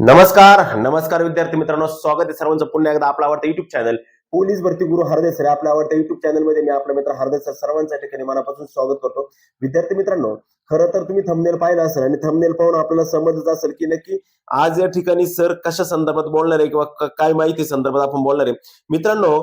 नमस्कार नमस्कार विद्यार्थी मित्रांनो स्वागत आहे सर्वांचं पुन्हा एकदा आपला आवडता युट्यूब चॅनल पोलीस भरती गुरु हरदे सर आपल्या आवडत्या युट्यूब चॅनलमध्ये मी आपला मित्र हरदे सर सर्वांच्या ठिकाणी मनापासून स्वागत करतो. विद्यार्थी मित्रांनो खरं तर तुम्ही थंबनेल पाहिलं असेल आणि थंबनेल पाहून आपल्याला समजत असेल की नक्की आज या ठिकाणी सर कशा संदर्भात बोलणार आहे किंवा काय माहिती संदर्भात आपण बोलणार. आहे मित्रांनो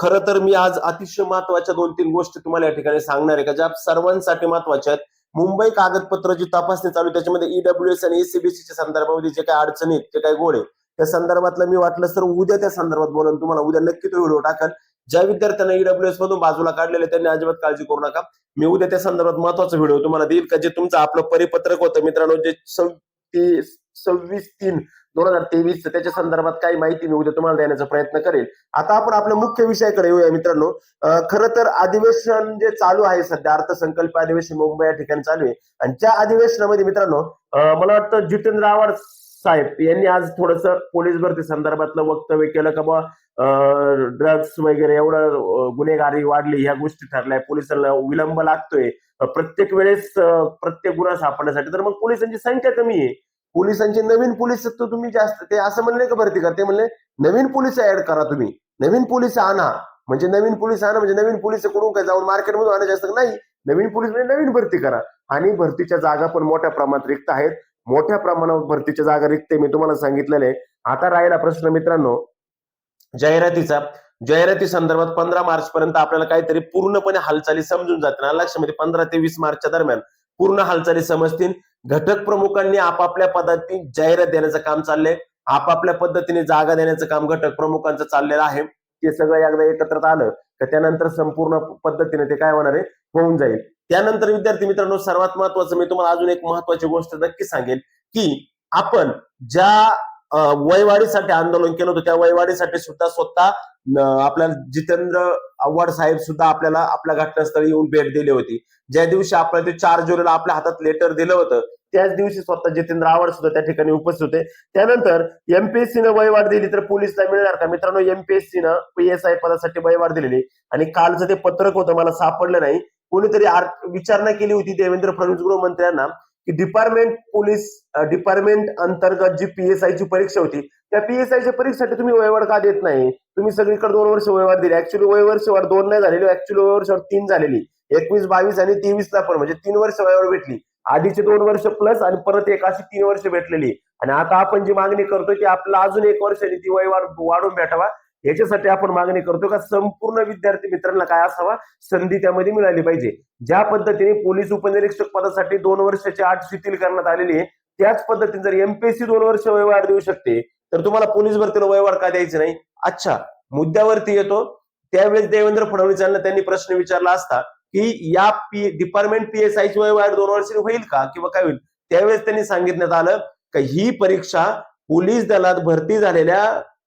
खरं तर मी आज अतिशय महत्त्वाच्या दोन तीन गोष्टी तुम्हाला या ठिकाणी सांगणार आहे का ज्या सर्वांसाठी महत्त्वाच्या आहेत. मुंबई कागदपत्र जी तपासणी चालू त्याच्यामध्ये E ईडब्ल्यू एस आणि एसीबीसी च्या संदर्भामध्ये जे काही अडचणी आहेत जे काही गोळे त्या संदर्भातलं मी वाटलं तर उद्या त्या संदर्भात बोलून तुम्हाला उद्या नक्की तो व्हिडिओ टाकल. ज्या विद्यार्थ्यांना ईडब्ल्यू एस मधून बाजूला काढलेले त्यांनी अजिबात काळजी करू नका. मी उद्या त्या संदर्भात महत्त्वाचा व्हिडिओ तुम्हाला देईल का? जे तुमचं आपलं परिपत्रक होतं मित्रांनो जे ते सव्वीस तीन दोन हजार तेवीस त्याच्या संदर्भात काही माहिती मी उद्या तुम्हाला देण्याचा प्रयत्न करेल आता आपण आपल्या मुख्य विषयाकडे येऊया मित्रांनो. खर खरं तर अधिवेशन जे चालू आहे सध्या अर्थसंकल्प अधिवेशन मुंबई या ठिकाणी चालू आहे. आणि त्या अधिवेशनामध्ये मित्रांनो मला वाटतं जितेंद्र आव्हाड साहेब यांनी आज थोडस पोलीस भरती संदर्भातलं वक्तव्य केलं का बा ड्रग्स वगैरे एवढं गुन्हेगारी वाढली ह्या गोष्टी ठरल्या पोलिसांना विलंब लागतोय. प्रत्येक वेळेस प्रत्येक गुन्हा सापडण्यासाठी. तर मग पोलिसांची संख्या कमी आहे. पोलिसांचे नवीन पोलीस तर तुम्ही जास्त ते असं म्हणले का भरती करते म्हणले नवीन पोलीस ऍड करा तुम्ही. नवीन पोलीस आणा. म्हणजे नवीन पोलीस आणा म्हणजे नवीन पोलीसकडून काय जाऊन मार्केटमधून आणायचे असतं नाही. नवीन पोलीस म्हणजे नवीन भरती करा. आणि भरतीच्या जागा पण मोठ्या प्रमाणात रिक्त आहेत. मोठ्या प्रमाणावर भरतीच्या जागा रिक्त मी तुम्हाला सांगितलेलं आहे. आता राहिला प्रश्न मित्रांनो. जाहिरातीचा. जाहिराती संदर्भात पंधरा मार्च पर्यंत आपल्याला काहीतरी पूर्णपणे हालचाली समजून जातील. आणि लक्षामध्ये पंधरा ते वीस मार्चच्या दरम्यान. पूर्ण हालचाली समजतील. घटक प्रमुखांनी आपापल्या पद्धतीने जाहिरात देण्याचं काम चाललंय. आपापल्या पद्धतीने जागा देण्याचं काम घटक प्रमुखांचं चाललेलं आहे. ते सगळं एकदा एकत्र आलं तर त्यानंतर संपूर्ण पद्धतीने ते काय होणार आहे? होऊन जाईल. त्यानंतर विद्यार्थी मित्रांनो सर्वात महत्वाचं मी तुम्हाला अजून एक महत्वाची गोष्ट नक्की सांगेन की आपण ज्या वयवाढीसाठी आंदोलन केलं होतं. त्या वयवाढीसाठी सुद्धा स्वतः आपल्या आपल्याला जितेंद्र आव्हाड साहेब सुद्धा आपल्याला आपल्या घटनास्थळी येऊन भेट दिली होती. ज्या दिवशी आपल्याला ते चार जुलैला आपल्या हातात लेटर दिलं होतं त्याच दिवशी स्वतः जितेंद्र आव्हाड सुद्धा त्या ठिकाणी उपस्थित होते. त्यानंतर एमपीएससी न वयवाढ दिली तर पोलिसला मिळणार का? मित्रांनो एमपीएससी न पीएसआय पदासाठी वयवाढ दिलेली आणि कालचं ते पत्रक होतं मला सापडलं नाही. कोणीतरी विचारणा केली होती देवेंद्र फडणवीस गृहमंत्र्यांना. की डिपार्टमेंट पोलीस डिपार्टमेंट अंतर्गत जी पीएसआय ची परीक्षा होती त्या पीएसआय च्या परीक्षेसाठी तुम्ही वयवाढ का देत नाही? तुम्ही सगळीकडे दोन वर्ष वयवाढ दिली. ऍक्च्युली वय वर्ष वाढ दोन नाही झालेली ऍक्च्युली वय तीन झालेली. एकवीस बावीस आणि तेवीस ला पण म्हणजे तीन वर्ष वयावर भेटली. आधीचे दोन वर्ष प्लस आणि परत एक अशी तीन वर्ष भेटलेली. आणि आता आपण जी मागणी करतोय की आपला अजून एक वर्ष ती वय वाढून भेटावा. याच्यासाठी आपण मागणी करतो का संपूर्ण विद्यार्थी मित्रांना काय असावा? संधी त्यामध्ये मिळाली पाहिजे. ज्या पद्धतीने पोलीस उपनिरीक्षक पदासाठी दोन वर्षाची आठ शिथिल करण्यात आलेली आहे त्याच पद्धतीने जर एमपीएससी दोन वर्ष वयवाढ देऊ शकते तर तुम्हाला पोलीस भरतीला वयवाढ का द्यायची नाही? अच्छा मुद्द्यावरती येतो. त्यावेळेस देवेंद्र फडणवीस यांना त्यांनी प्रश्न विचारला असता की या पी डिपार्टमेंट पीएसआय ची वयवाढ दोन वर्षांनी होईल का किंवा काय होईल? त्यावेळेस त्यांनी सांगितण्यात आलं की ही परीक्षा पोलीस दलात भरती झालेल्या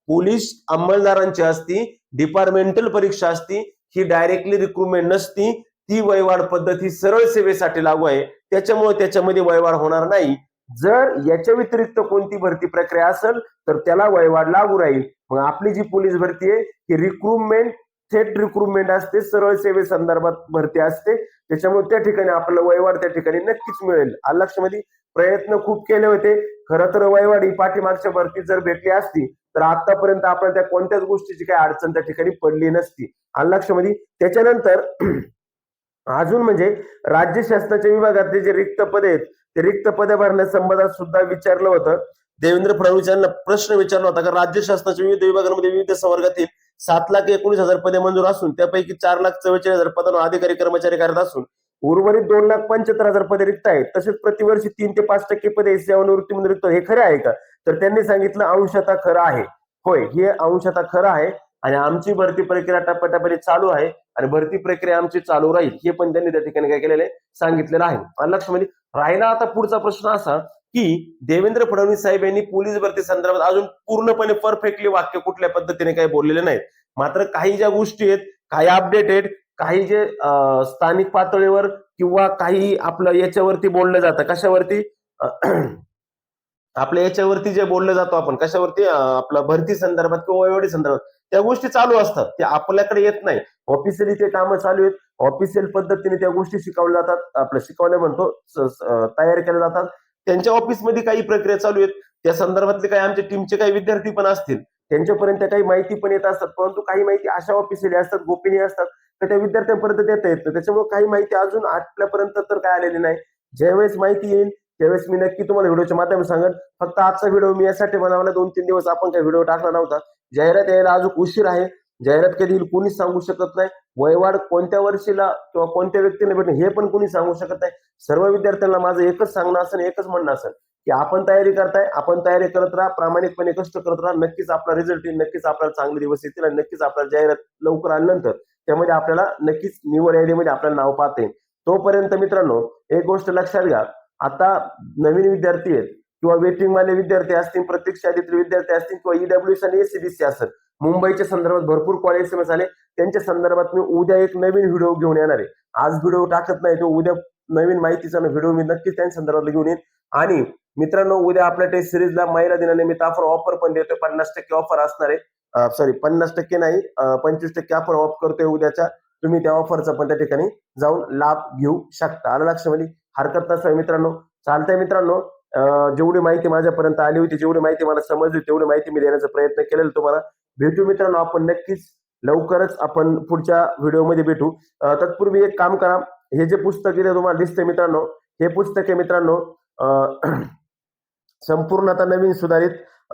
पोलीस अंमलदारांची असती डिपार्टमेंटल परीक्षा असती ही डायरेक्टली रिक्रुटमेंट नसती. ती वयवाढ पद्धत ही सरळ सेवेसाठी लागू आहे. त्याच्यामुळे त्याच्यामध्ये वयवाढ होणार नाही. जर याच्या व्यतिरिक्त कोणती भरती प्रक्रिया असेल तर त्याला वयवाढ लागू राहील. मग आपली जी पोलीस भरती आहे ही रिक्रुटमेंट थेट रिक्रुटमेंट असते सरळ सेवे संदर्भात भरती असते. त्याच्यामुळे त्या ठिकाणी आपल्याला वयवाढ त्या ठिकाणी नक्कीच मिळेल. आ लक्षामध्ये? प्रयत्न खूप केले होते. खरं तर वयवाडी पाठीमागच्या भरती जर भेटली असती तर आतापर्यंत आपल्याला त्या कोणत्याच गोष्टीची काही अडचण त्या ठिकाणी पडली नसती. आ लक्षामध्ये म्हणजे त्याच्यानंतर अजून म्हणजे राज्य शासनाच्या विभागातले जे रिक्त पदे आहेत ते रिक्त पदे भरण्यासंबंधात सुद्धा विचारलं होतं. देवेंद्र फडणवीस यांना प्रश्न विचारला होता कारण राज्य शासनाच्या विविध विभागांमध्ये विविध संवर्गातील सात लाख एकोणीस हजार पदे मंजूर असून त्यापैकी चार लाख चव्वेचाळीस हजार पदांवर अधिकारी कर्मचारी कार्यरत असून उर्वरित दोन लाख पंच्याहत्तर हजार पदे रिक्त आहेत. तसेच प्रतिवर्षी तीन ते पाच टक्के पदे सेवानिवृत्ती म्हणून रिक्त हे खरे आहे का? तर त्यांनी सांगितलं अंशता खरं आहे. होय हे अंशता खरं आहे आणि आमची भरती प्रक्रिया टप्प्याटप्प्याने चालू आहे आणि भरती प्रक्रिया आमची चालू राहील. हे पण त्यांनी त्या ठिकाणी काय केलेलं आहे? सांगितलेलं आहे. आणि म्हणजे राहिला आता पुढचा प्रश्न असा की देवेंद्र फडणवीस साहेब यांनी पोलीस भरती संदर्भात अजून पूर्णपणे परफेक्टली वाक्य कुठल्या पद्धतीने काही बोललेले नाहीत. मात्र काही ज्या गोष्टी आहेत काही अपडेटेड काही जे स्थानिक पातळीवर किंवा काही आपलं याच्यावरती बोललं जातं. कशावरती? आपल्या याच्यावरती जे बोललं जातो आपण कशावरती? आपलं भरती संदर्भात किंवा एवढी संदर्भात त्या गोष्टी चालू असतात. ते आपल्याकडे येत नाही. ऑफिशियली ते कामं चालू आहेत. ऑफिशियल पद्धतीने त्या गोष्टी शिकवल्या जातात. आपलं शिकवल्या म्हणतो तयार केल्या जातात. त्यांच्या ऑफिसमध्ये काही प्रक्रिया चालू आहेत. त्या संदर्भातले काही आमच्या टीमचे काही विद्यार्थी पण असतील. त्यांच्यापर्यंत काही माहिती पण येत असतात परंतु काही माहिती अशा ऑफिसमध्ये असतात गोपनीय असतात तर त्या विद्यार्थ्यांपर्यंत देता येत नाही. त्याच्यामुळे काही माहिती अजून आपल्यापर्यंत तर काय आलेली नाही. ज्यावेळेस माहिती येईल त्यावेळेस मी नक्की तुम्हाला व्हिडिओच्या माध्यमात सांगेन. फक्त आजचा व्हिडिओ मी यासाठी बनवला दोन तीन दिवस आपण काही व्हिडिओ टाकला नव्हता. जाहिरात यायला अजून उशीर आहे. जाहिरात कधी येईल कोणीच सांगू शकत नाही. वयवाढ कोणत्या वर्षीला किंवा कोणत्या व्यक्तीला भेटेल हे पण कोणी सांगू शकत नाही. सर्व विद्यार्थ्यांना माझं एकच सांगणं असेल एकच म्हणणं असेल की आपण तयारी करताय आपण तयारी करत राहा प्रामाणिकपणे कष्ट करत राहा नक्कीच आपला रिझल्ट येईल नक्कीच आपल्याला चांगले दिवस येतील आणि नक्कीच आपल्याला जाहिरात लवकर आल्यानंतर त्यामध्ये आपल्याला नक्कीच निवड यादीमध्ये आपल्याला नाव पाहता येईल. तोपर्यंत मित्रांनो एक गोष्ट लक्षात घ्या आता नवीन विद्यार्थी आहेत किंवा वेटिंगवाले विद्यार्थी असतील प्रत्यक्ष यादीतले विद्यार्थी असतील किंवा ईडब्ल्यूएस आणि एसीबीसी असेल मुंबईच्या संदर्भात भरपूर कॉल एस एम एस आले त्यांच्या संदर्भात मी उद्या एक नवीन व्हिडिओ घेऊन येणार आहे. आज व्हिडिओ टाकत नाही तो उद्या नवीन माहितीचा व्हिडिओ मी नक्कीच त्यांच्या संदर्भात घेऊन येईन. आणि मित्रांनो उद्या आपल्या टेस्ट सिरीजला महिला दिनानिमित्त आपण ऑफर पण देतोय. पन्नास टक्के ऑफर असणार आहे. सॉरी पन्नास टक्के नाही पंचवीस टक्के आपण ऑफ करतोय उद्याच्या तुम्ही त्या ऑफरचा पण त्या ठिकाणी जाऊन लाभ घेऊ शकता. आलं लक्षामध्ये म्हणजे? हरकत नसतं मित्रांनो. चालतंय मित्रांनो. जेवढी माहिती माझ्यापर्यंत आली होती जेवढी माहिती मला समजली तेवढी माहिती मी देण्याचा प्रयत्न केलेला तुम्हाला. भेटू मित्रांनो आपण नक्कीच लवकरच आपण पुढच्या व्हिडिओमध्ये भेटू. तत्पूर्वी एक काम करा. हे जे पुस्तक इथे तुम्हाला दिसते मित्रांनो हे पुस्तक आहे मित्रांनो संपूर्ण आता नवीन सुधारित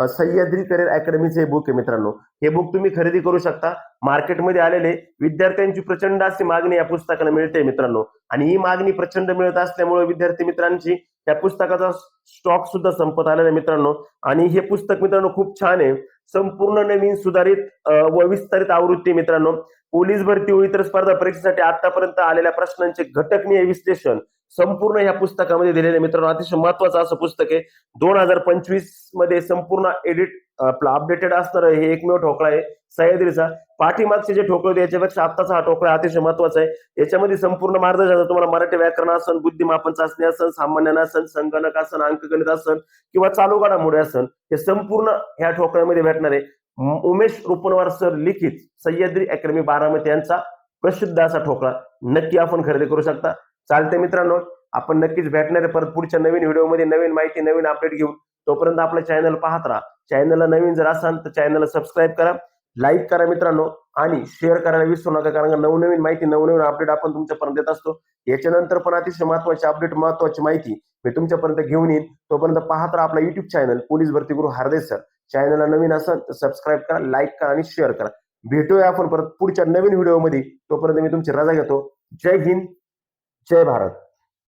सह्याद्री करिअर अकॅडमीचे बुक आहे मित्रांनो. हे बुक तुम्ही खरेदी करू शकता. मार्केटमध्ये आलेले विद्यार्थ्यांची प्रचंड अशी मागणी या पुस्तकाला मिळते मित्रांनो. आणि ही मागणी प्रचंड मिळत असल्यामुळे विद्यार्थी मित्रांची त्या पुस्तकाचा स्टॉक सुद्धा संपत आलेला आहे मित्रांनो. आणि हे पुस्तक मित्रांनो खूप छान आहे. संपूर्ण नवीन सुधारित व विस्तारित आवृत्ती मित्रांनो. पोलीस भरती व इतर स्पर्धा परीक्षेसाठी आतापर्यंत आलेल्या प्रश्नांचे घटकनीय विश्लेषण संपूर्ण या पुस्तकामध्ये दिलेले आहे. मित्रांनो अतिशय महत्वाचं असं पुस्तक आहे. दोन हजार पंचवीसमध्ये संपूर्ण एडिट आपला अपडेटेड असणार हे एकमेव ठोकळा आहे सह्याद्रीचा. पाठीमागचे जे ठोकळे होते याच्यापेक्षा आत्ताचा हा ठोकळा अतिशय महत्त्वाचा आहे. याच्यामध्ये संपूर्ण मार्गदर्शन तुम्हाला मराठी व्याकरण असन बुद्धिमापन चाचणी असन सामान्य असन संगणक असन अंकगणित असन किंवा चालू घडामोडी असन हे संपूर्ण ह्या ठोकळ्यामध्ये भेटणार आहे. उमेश रुपनवार सर लिखित सह्याद्री अकॅडमी बारामती यांचा प्रसिद्ध असा ठोकळा नक्की आपण खरेदी करू शकता. चालते मित्रांनो आपण नक्कीच भेटणार आहे परत पुढच्या नवीन व्हिडिओमध्ये नवीन माहिती नवीन अपडेट घेऊन. तोपर्यंत आपलं चॅनल पाहत राहा. चॅनलला नवीन जर असाल तर चॅनलला सबस्क्राईब करा. लाईक करा मित्रांनो आणि शेअर करायला विसरू नका कारण नवनवीन माहिती नवनवीन अपडेट आपण तुमच्यापर्यंत देत असतो. याच्यानंतर पण अतिशय महत्वाची अपडेट महत्वाची माहिती मी तुमच्यापर्यंत घेऊन येईन. तोपर्यंत पाहत राहा आपला युट्यूब चॅनल पोलीस भरती गुरु हार्देसर चॅनलला नवीन असाल तर सबस्क्राईब करा लाईक करा आणि शेअर करा. भेटूया आपण परत पुढच्या नवीन व्हिडिओमध्ये तोपर्यंत मी तुमची रजा घेतो. जय हिंद जय भारत.